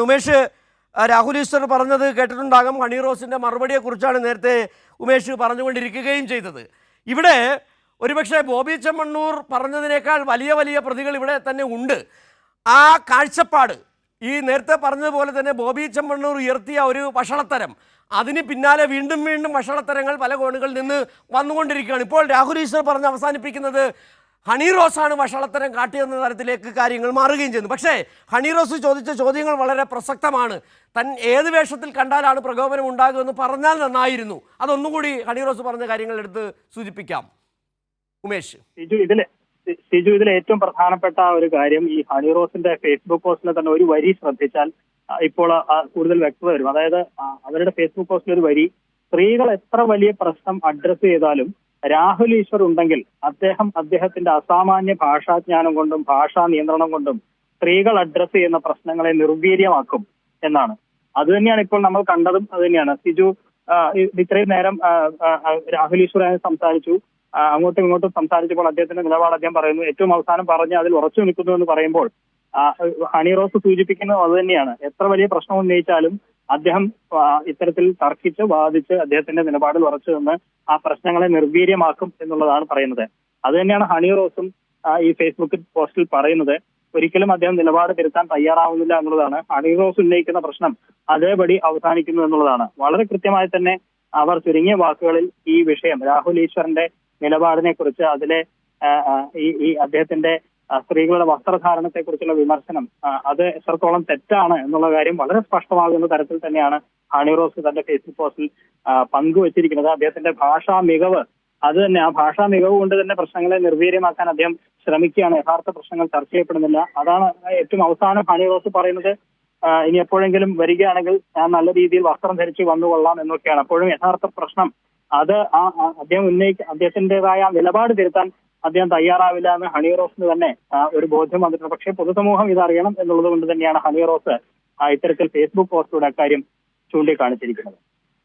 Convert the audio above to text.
ഉമേഷ് രാഹുൽ ഈശ്വർ പറഞ്ഞത് കേട്ടിട്ടുണ്ടാകും. ഹണി റോസിന്റെ മറുപടിയെക്കുറിച്ചാണ് നേരത്തെ ഉമേഷ് പറഞ്ഞുകൊണ്ടിരിക്കുകയും ചെയ്തത്. ഇവിടെ ഒരുപക്ഷെ ബോബി ചെമ്മണ്ണൂർ പറഞ്ഞതിനേക്കാൾ വലിയ വലിയ പ്രതികൾ ഇവിടെ തന്നെ ഉണ്ട്. ആ കാഴ്ചപ്പാട് ഈ നേരത്തെ പറഞ്ഞതുപോലെ തന്നെ ബോബി ചെമ്മണ്ണൂർ ഉയർത്തിയ ഒരു വഷളത്തരം അതിന് പിന്നാലെ വീണ്ടും വീണ്ടും വഷളത്തരങ്ങൾ പല കോണുകളിൽ നിന്ന് വന്നുകൊണ്ടിരിക്കുകയാണ്. ഇപ്പോൾ രാഹുൽ ഈശ്വർ പറഞ്ഞ് അവസാനിപ്പിക്കുന്നത് ഹണി റോസാണ് വഷളത്തരം കാട്ടിയെന്ന തരത്തിലേക്ക് കാര്യങ്ങൾ മാറുകയും ചെയ്യുന്നു. പക്ഷേ ഹണി റോസ് ചോദിച്ച ചോദ്യങ്ങൾ വളരെ പ്രസക്തമാണ്. തൻ ഏത് വേഷത്തിൽ കണ്ടാലാണ് പ്രകോപനം ഉണ്ടാകുമെന്ന് പറഞ്ഞാൽ നന്നായിരുന്നു. അതൊന്നുകൂടി ഹണി റോസ് പറഞ്ഞ കാര്യങ്ങൾ എടുത്ത് സൂചിപ്പിക്കാം. ഉമേഷ്. ഇതിൽ സിജു ഇതിൽ ഏറ്റവും പ്രധാനപ്പെട്ട ഒരു കാര്യം ഈ ഹണി റോസിന്റെ ഫേസ്ബുക്ക് പോസ്റ്റിലെ തന്നെ ഒരു വരി ശ്രദ്ധിച്ചാൽ ഇപ്പോൾ കൂടുതൽ വ്യക്തത വരും. അതായത് അവരുടെ ഫേസ്ബുക്ക് പോസ്റ്റിൽ ഒരു വരി സ്ത്രീകൾ എത്ര വലിയ പ്രശ്നം അഡ്രസ് ചെയ്താലും രാഹുൽ ഈശ്വർ ഉണ്ടെങ്കിൽ അദ്ദേഹം അദ്ദേഹത്തിന്റെ അസാമാന്യ ഭാഷാജ്ഞാനം കൊണ്ടും ഭാഷാ നിയന്ത്രണം കൊണ്ടും സ്ത്രീകൾ അഡ്രസ് ചെയ്യുന്ന പ്രശ്നങ്ങളെ നിർവീര്യമാക്കും എന്നാണ്. അത് തന്നെയാണ് ഇപ്പോൾ നമ്മൾ കണ്ടതും അത് തന്നെയാണ്. സിജു ഇത്രയും നേരം രാഹുൽ ഈശ്വർ സംസാരിച്ചു. അങ്ങോട്ടും ഇങ്ങോട്ടും സംസാരിച്ചപ്പോൾ അദ്ദേഹത്തിന്റെ നിലപാട് അദ്ദേഹം പറയുന്നു. ഏറ്റവും അവസാനം പറഞ്ഞ് അതിൽ ഉറച്ചു നിൽക്കുന്നു എന്ന് പറയുമ്പോൾ ഹണി റോസ് സൂചിപ്പിക്കുന്നത് അത് തന്നെയാണ്. എത്ര വലിയ പ്രശ്നം ഉന്നയിച്ചാലും അദ്ദേഹം ഇത്തരത്തിൽ തർക്കിച്ച് വാദിച്ച് അദ്ദേഹത്തിന്റെ നിലപാടിൽ ഉറച്ചു നിന്ന് ആ പ്രശ്നങ്ങളെ നിർവീര്യമാക്കും എന്നുള്ളതാണ് പറയുന്നത്. അത് തന്നെയാണ് ഹണി റോസും ഈ ഫേസ്ബുക്ക് പോസ്റ്റിൽ പറയുന്നത്. ഒരിക്കലും അദ്ദേഹം നിലപാട് തിരുത്താൻ തയ്യാറാവുന്നില്ല എന്നുള്ളതാണ്. ഹണി റോസ് ഉന്നയിക്കുന്ന പ്രശ്നം അതേപടി അവസാനിക്കുന്നു എന്നുള്ളതാണ്. വളരെ കൃത്യമായി തന്നെ അവർ ചുരുങ്ങിയ വാക്കുകളിൽ ഈ വിഷയം രാഹുൽ ഈശ്വറിന്റെ നിലപാടിനെ കുറിച്ച് അതിലെ ഈ അദ്ദേഹത്തിന്റെ സ്ത്രീകളുടെ വസ്ത്രധാരണത്തെ കുറിച്ചുള്ള വിമർശനം അത് എത്രത്തോളം തെറ്റാണ് എന്നുള്ള കാര്യം വളരെ സ്പഷ്ടമാകുന്ന തരത്തിൽ തന്നെയാണ് ഹണി റോസ് തന്റെ ഫേസ്ബുക്ക് പോസ്റ്റിൽ പങ്കുവച്ചിരിക്കുന്നത്. അദ്ദേഹത്തിന്റെ ഭാഷാ മികവ് അത് തന്നെ ആ ഭാഷാ മികവ് കൊണ്ട് തന്നെ പ്രശ്നങ്ങളെ നിർവീര്യമാക്കാൻ അദ്ദേഹം ശ്രമിക്കുകയാണ്. യഥാർത്ഥ പ്രശ്നങ്ങൾ ചർച്ച ചെയ്യപ്പെടുന്നില്ല. അതാണ് ഏറ്റവും അവസാനം ഹണി റോസ് പറയുന്നത്. ഇനി എപ്പോഴെങ്കിലും വരികയാണെങ്കിൽ ഞാൻ നല്ല രീതിയിൽ വസ്ത്രം ധരിച്ച് വന്നുകൊള്ളാം എന്നൊക്കെയാണ്. അപ്പോഴും യഥാർത്ഥ പ്രശ്നം അത് ആ അദ്ദേഹം ഉന്നയിക്ക അദ്ദേഹത്തിന്റേതായ നിലപാട് തിരുത്താൻ അദ്ദേഹം തയ്യാറാവില്ല എന്ന് ഹണി റോസിന് തന്നെ ഒരു ബോധ്യം വന്നിട്ടുണ്ട്. പക്ഷേ പൊതുസമൂഹം ഇത് അറിയണം എന്നുള്ളത് കൊണ്ട് തന്നെയാണ് ഹണി റോസ് ഇത്തരത്തിൽ ഫേസ്ബുക്ക് പോസ്റ്റിലൂടെ അക്കാര്യം ചൂണ്ടിക്കാണിച്ചിരിക്കുന്നത്.